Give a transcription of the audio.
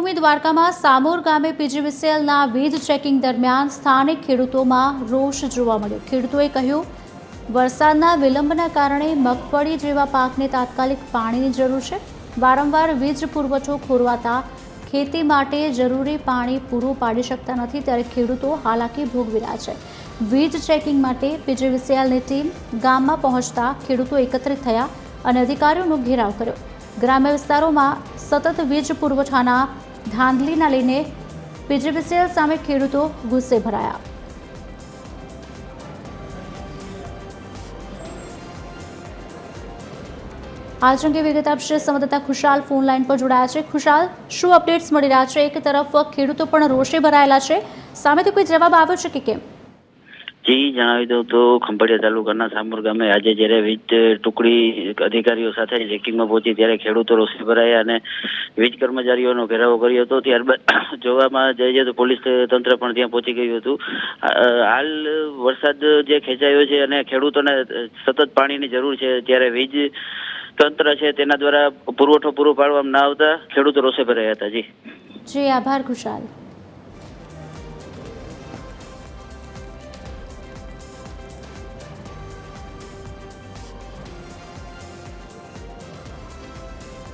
દેવભૂમિ દ્વારકામાં સામોર ગામે પીજીવીસીએલના વીજ ચેકિંગ દરમિયાન સ્થાનિક ખેડૂતોમાં રોષ જોવા મળ્યો. ખેડૂતોએ કહ્યું, વરસાદના વિલંબના કારણે મગફળી જેવા પાકને તાત્કાલિક પાણીની જરૂર છે. વારંવાર વીજ પુરવઠો ખોરવાતા ખેતી માટે જરૂરી પાણી પૂરું પાડી શકતા નથી ત્યારે ખેડૂતો હાલાકી ભોગવી રહ્યા છે. વીજ ચેકિંગ માટે પીજીવીસીએલની ટીમ ગામમાં પહોંચતા ખેડૂતો એકત્રિત થયા અને અધિકારીઓનો ઘેરાવ કર્યો. ગ્રામ્ય વિસ્તારોમાં સતત વીજ પુરવઠાના ધાંધલીના લઈને પીજીવીસીએલ સામે ખેડૂતો ગુસ્સે ભરાયા આજ અંગે વિગત આપશે સંવાદદાતા ખુશાલ ફોન લાઈન પર જોડાયા છે ખુશાલ શું અપડેટ્સ મળી રહ્યા છે? એક તરફ ખેડૂતો પણ રોષે ભરાયેલા છે. સામેથી કોઈ જવાબ આવ્યો છે કે કેમ? જી, જણાવી દઉં તો ખંભાળિયા તાલુકાના સામુર ગામે આજે જ્યારે વીજ ટુકડી અધિકારીઓ સાથે ચેકિંગમાં પહોંચી ત્યારે ખેડૂતો રોષે ભરાયા અને વીજ કર્મચારીઓનો ઘેરાવો કર્યો હતો. ત્યારબાદ જોવામાં જઈએ તો પોલીસ તંત્ર પણ ત્યાં પહોંચી ગયું હતું. હાલ વરસાદ જે ખેંચાયો છે અને ખેડૂતોને સતત પાણીની જરૂર છે, ત્યારે વીજ તંત્ર છે તેના દ્વારા પુરવઠો પૂરો પાડવામાં ના આવતા ખેડૂતો રોષે ભરાયા હતા. જી. જી, આભાર, ખુશાલ.